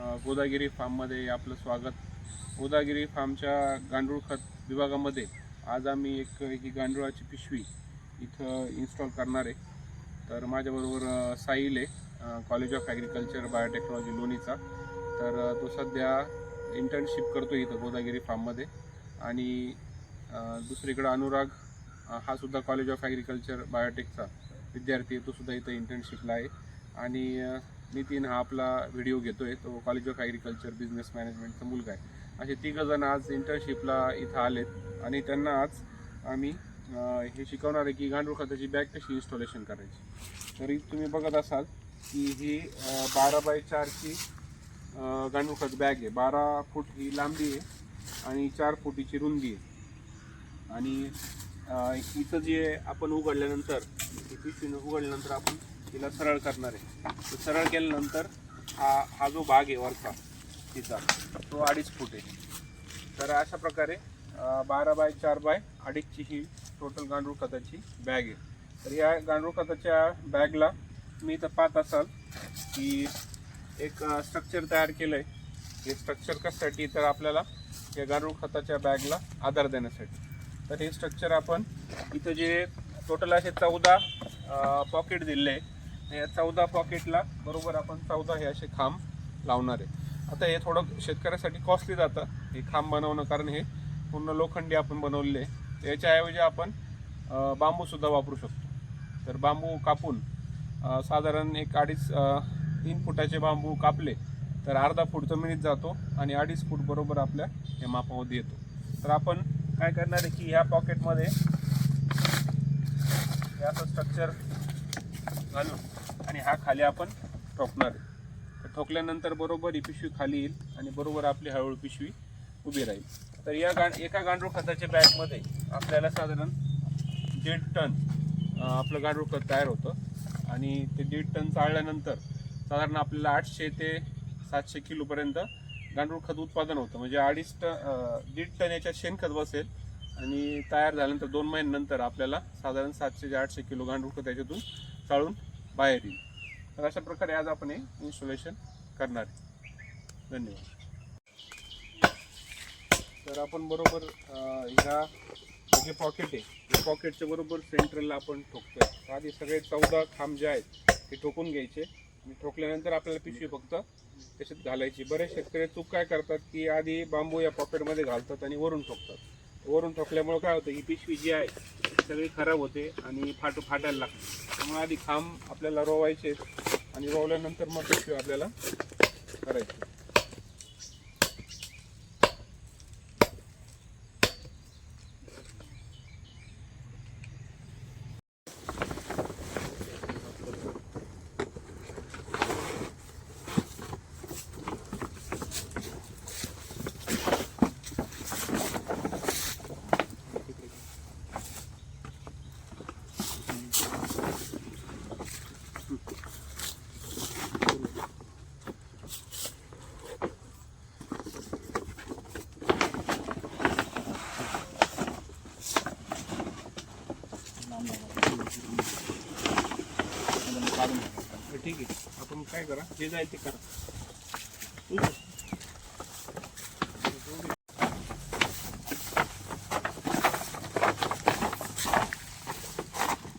गोदागिरी फार्ममध्ये आपलं स्वागत. गोदागिरी फार्मच्या गांडूळ खत विभागामध्ये आज आम्ही एक ही गांडुळाची पिशवी इथं इन्स्टॉल करणार आहे. तर माझ्याबरोबर साहिल आहे कॉलेज ऑफ ॲग्रिकल्चर बायोटेक्नॉलॉजी लोणीचा. तर तो सध्या इंटर्नशिप करतो इथं गोदागिरी फार्ममध्ये. आणि दुसरीकडं अनुराग हा सुद्धा कॉलेज ऑफ ॲग्रिकल्चर बायोटेकचा विद्यार्थी आहे तो सुद्धा इथं इंटर्नशिपला आहे. आणि नितीन हा आपला व्हिडिओ घेतो आहे तो कॉलेज ऑफ ॲग्रिकल्चर बिझनेस मॅनेजमेंटचा मुलगा आहे. असे तिघं जण आज इंटर्नशिपला इथं आलेत. आणि त्यांना आज आम्ही हे शिकवणार आहे की गांडूळ खताची बॅग कशी इन्स्टॉलेशन करायची. तरी तुम्ही बघत असाल की ही बारा बाय चारची गांडूळ खत बॅग आहे. बारा फूट ही लांबी आहे आणि चार फुटीची रुंदी आहे. आणि इथं जे आपण उघडल्यानंतर पिशवीनं उघडल्यानंतर आपण तिला सरळ करणार आहे. तर सरळ केल्यानंतर हा हा जो भाग आहे वरचा तिचा तो अडीच फूट आहे. तर अशा प्रकारे बारा बाय चार बाय अडीचची ही टोटल गांडूळ खताची बॅग आहे. तर या गांडूळ खताच्या बॅगला तुम्ही इथं पाहत असाल की एक स्ट्रक्चर तयार केलं आहे हे स्ट्रक्चर कशासाठी? तर आपल्याला या गांडूळ खताच्या बॅगला आधार देण्यासाठी. तर हे स्ट्रक्चर आपण इथं जे टोटल असे चौदा पॉकेट दिले आहे या चौदा पॉकेटला बरोबर आपण चौदा हे असे खांब लावणार आहे. आता हे थोडं शेतकऱ्यासाठी कॉस्टली जातं हे खांब बनवणं कारण हे पूर्ण लोखंडी आपण बनवलेले आहे. याच्याऐवजी आपण बांबूसुद्धा वापरू शकतो. तर बांबू कापून साधारण एक अडीच तीन फुटाचे बांबू कापले तर अर्धा फूट जमिनीत जातो आणि अडीच फूट बरोबर आपल्या या मापामध्ये येतो. तर आपण काय करणार आहे की ह्या पॉकेटमध्ये हे असं स्ट्रक्चर घालून आणि हा खाली आपण ठोकणार तर ठोकल्यानंतर बरोबर ही पिशवी खाली येईल आणि बरोबर आपली हळूहळू पिशवी उभी राहील. तर या गां एका गांडूळ खताच्या बॅगमध्ये आपल्याला साधारण दीड टन आपलं गांडूळ खत तयार होतं. आणि ते दीड टन चाळल्यानंतर साधारण आपल्याला आठशे ते सातशे किलोपर्यंत गांडूळ खत उत्पादन होतं. म्हणजे अडीच टन दीड टन याच्यात शेणखत बसेल. आणि तयार झाल्यानंतर दोन महिन्यानंतर आपल्याला साधारण सातशे ते आठशे किलो गांडूळ खत त्याच्यातून चाळून बाहेर येईल. तर अशा प्रकारे आज आपण हे इन्स्टॉलेशन करणार धन्यवाद. तर आपण बरोबर ह्या जे पॉकेट आहे त्या पॉकेटच्या बरोबर सेंट्रलला आपण ठोकतोय. आधी सगळे चौदा खांब जे आहेत ते ठोकून घ्यायचे. आणि ठोकल्यानंतर आपल्याला पिशवी फक्त त्याच्यात घालायची. बरेच शेतकरी चूक काय करतात की आधी बांबू या पॉकेटमध्ये घालतात आणि वरून ठोकतात. वरून ठोकल्यामुळे काय होतं ही पिशवी जी आहे ती सगळी खराब होते आणि फाट फाटायला लागते. त्यामुळे आधी खांब आपल्याला रोवायचे आणि रोवल्यानंतर मग आपल्याला करायचे बरं, ठीक आहे आपण काय करा? जे जाय ते करा.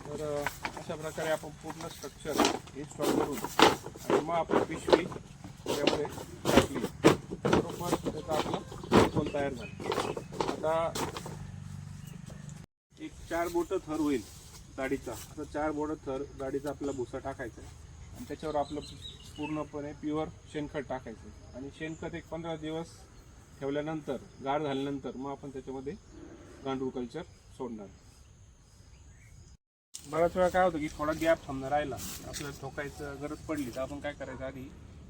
तर अशा प्रकारे आपण पूर्ण स्ट्रक्चर इन्स्टॉल करून आणि मग आपण पिशवी त्यामध्ये टाकली. बरोबर? त्याचा आपलं कोण तयार झालं. आता एक चार बोटं थर होईल गाडीचा. आता चार बोटं थर गाडीचा आपला भुसा टाकायचा आहे. आणि त्याच्यावर आपलं पूर्णपणे प्युअर शेणखत टाकायचं. आणि शेणखत एक पंधरा दिवस ठेवल्यानंतर गाळ झाल्यानंतर मग आपण त्याच्यामध्ये गांडूळ कल्चर सोडणार. बऱ्याच वेळा काय होतं की थोडा गॅप समजा राहिला आपल्याला ठोकायचं गरज पडली तर आपण काय करायचं आधी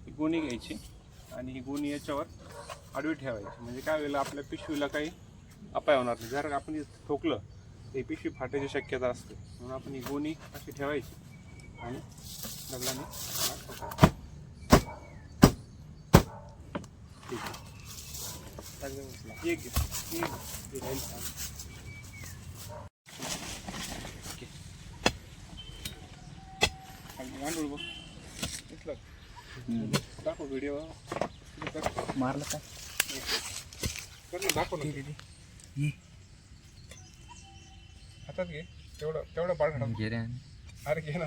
ही गोणी घ्यायची आणि ही गोणी याच्यावर आडवी ठेवायची. म्हणजे काय होईल आपल्या पिशवीला काही अपाय होणार नाही. जर आपण ठोकलं तर ही पिशवी फाटायची शक्यता असते. म्हणून आपण ही गोणी अशी ठेवायची. आणि दगडाने. ठीक. आहे. का? दाखव व्हिडिओ मारलं काय कर ना दाखव ना. दे, दे, दे. ये. हातात घे. तेवढं तेवढं पाड घे रे. अरे घे ना.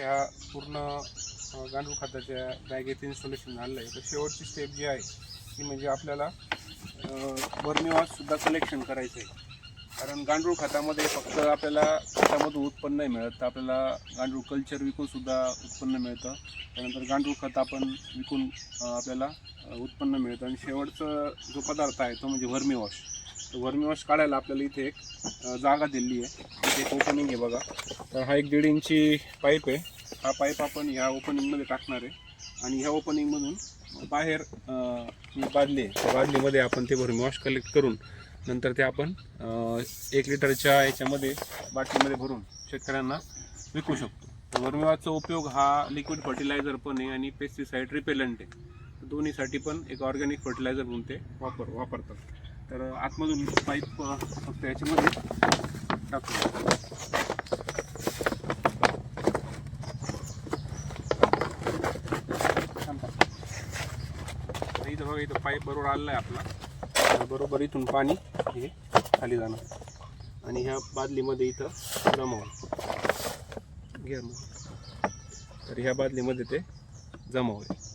त्या पूर्ण गांडूळ खताच्या बॅगेत इन्स्टॉलेशन झालेलं आहे तर शेवटची स्टेप जी आहे ती म्हणजे आपल्याला बर्मिवाससुद्धा कलेक्शन करायचं आहे कारण गांडूळ खतामध्ये फक्त आपल्याला खतामधून उत्पन्न नाही मिळत तर आपल्याला गांडूळ कल्चर विकूनसुद्धा उत्पन्न मिळतं. त्यानंतर गांडूळ खत आपण विकून आपल्याला उत्पन्न मिळतं. आणि शेवटचा जो पदार्थ आहे तो म्हणजे व्हर्मी वर्मीवॉश वॉश काढायला आपल्याला इथे एक जागा दिलेली आहे. इथे एक ओपनिंग आहे बघा. तर हा एक दीड इंची पाईप आहे. हा पाईप आपण ह्या ओपनिंगमध्ये टाकणार आहे. आणि ह्या ओपनिंगमधून बाहेर बादली आहे. त्या बादलीमध्ये आपण ते भरून वॉश कलेक्ट करून नंतर ते आपण एक लिटरच्या याच्यामध्ये बाटलीमध्ये भरून शेतकऱ्यांना विकू शकतो. वर्मीवाचा उपयोग हा लिक्विड फर्टिलायझर पण आहे आणि पेस्टिसाईड रिपेलंट आहे. दोन्हीसाठी पण एक ऑर्गॅनिक फर्टिलायझर म्हणून ते वापर वापरतात. तर आतमधून पाईप फक्त याच्यामध्ये टाकतो इथं बघा इथं पाईप बरोबर आलेला आहे आपला. बरोबर इथून पाणी हे खाली जाणार. आणि ह्या बादलीमध्ये इथं जमा घ्या मग. तर ह्या बादलीमध्ये ते जमा होईल